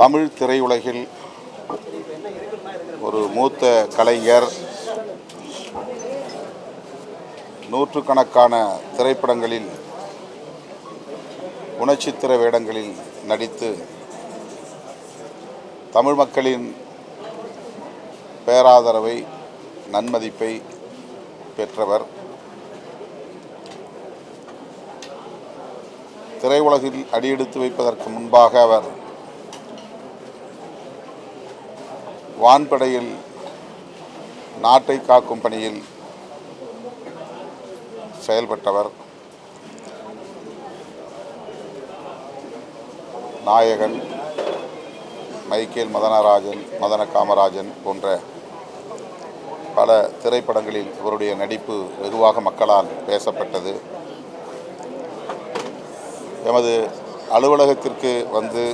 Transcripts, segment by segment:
தமிழ் திரையுலகில் ஒரு மூத்த கலைஞர் நூற்றுக்கணக்கான திரைப்படங்களில் குணச்சித்திர வேடங்களில் நடித்து தமிழ் மக்களின் பேராதரவை நன்மதிப்பை பெற்றவர். திரையுலகில் அடியெடுத்து வைப்பதற்கு முன்பாக அவர் வான்படையில் நாட்டை காக்கும் பணியில் செயல்பட்டவர் நாயகன் மைக்கேல் மதனராஜன் மதன காமராஜன் போன்ற பல திரைப்படங்களில் இவருடைய நடிப்பு வெகுவாக மக்களால் பேசப்பட்டது. எமது அலுவலகத்திற்கு வந்து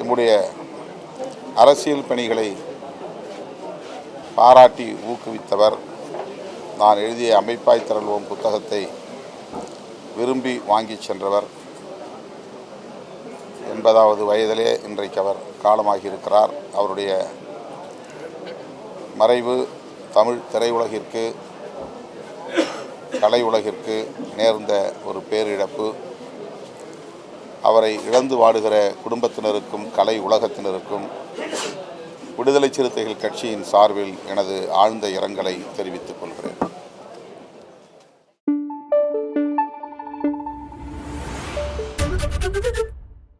என்னுடைய அரசியல் பணிகளை பாராட்டி ஊக்குவித்தவர். நான் எழுதிய அமைப்பாய் திரள்வோம் புத்தகத்தை விரும்பி வாங்கிச் சென்றவர். எண்பதாவது வயதிலே இன்றைக்கு அவர் காலமாகியிருக்கிறார். அவருடைய மறைவு தமிழ் திரையுலகிற்கு கலை உலகிற்கு நேர்ந்த ஒரு பேரிழப்பு. அவரை இழந்து வாடுகிற குடும்பத்தினருக்கும் கலை உலகத்தினருக்கும் விடுதலை சிறுத்தைகள் கட்சியின் சார்பில் எனது ஆழ்ந்த இரங்கலை தெரிவித்துக் கொள்கிறேன்